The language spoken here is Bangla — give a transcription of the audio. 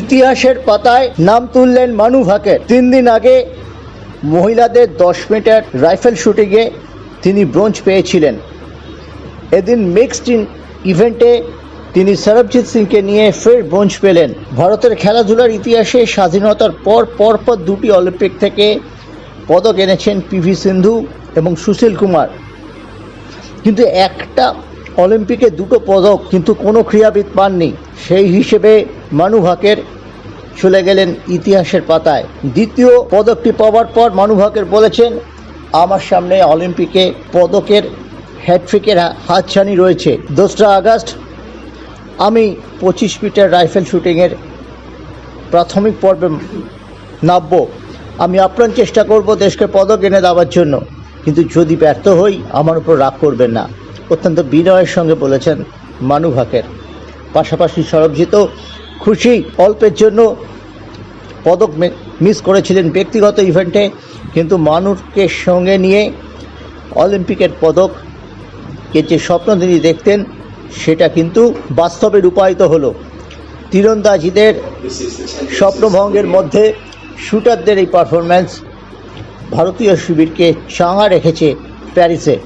ইতিহাসের পাতায় নাম তুললেন মানু ভাকের তিন দিন আগে মহিলাদের দশ মিটার রাইফেল শুটিংয়ে তিনি ব্রোঞ্জ পেয়েছিলেন। এদিন মিক্সড ইন ইভেন্টে তিনি সরবজিৎ সিংকে নিয়ে ফের ব্রোঞ্জ পেলেন। ভারতের খেলাধুলার ইতিহাসে স্বাধীনতার পর পরপর দুটি অলিম্পিক থেকে পদক এনেছেন পিভি সিন্ধু এবং সুশীল কুমার। কিন্তু একটা অলিম্পিকে দুটো পদক কিন্তু কোনো ক্রীড়াবিদ পাননি। সেই হিসেবে মানু ভাকের চলে গেলেন ইতিহাসের পাতায়। দ্বিতীয় পদকটি পাওয়ার পর মানু ভাকের বলেছেন, আমার সামনে অলিম্পিকে পদকের হ্যাট্রিকের হাতছানি রয়েছে। দোসরা আগস্ট, আমি পঁচিশ মিটার রাইফেল শুটিংয়ের প্রাথমিক পর্বে নামব। আমি আপ্রাণ চেষ্টা করব দেশকে পদক এনে দেওয়ার জন্য। কিন্তু যদি ব্যর্থ হই, আমার উপর রাগ করবেন না। অত্যন্ত বিনয়ের সঙ্গে বলেছেন মানু ভাকের। পাশাপাশি সরবজিৎও খুশি অল্পের জন্য পদক মিস করেছিলেন ব্যক্তিগত ইভেন্টে কিন্তু মানুষকে সঙ্গে নিয়ে অলিম্পিকের পদককে যে স্বপ্ন তিনি দেখতেন সেটা কিন্তু বাস্তবে রূপায়িত হলো। তীরন্দাজিদের স্বপ্নভঙ্গের মধ্যে শুটারদের এই পারফরম্যান্স ভারতীয় শিবিরকে চাঙা রেখেছে প্যারিসে।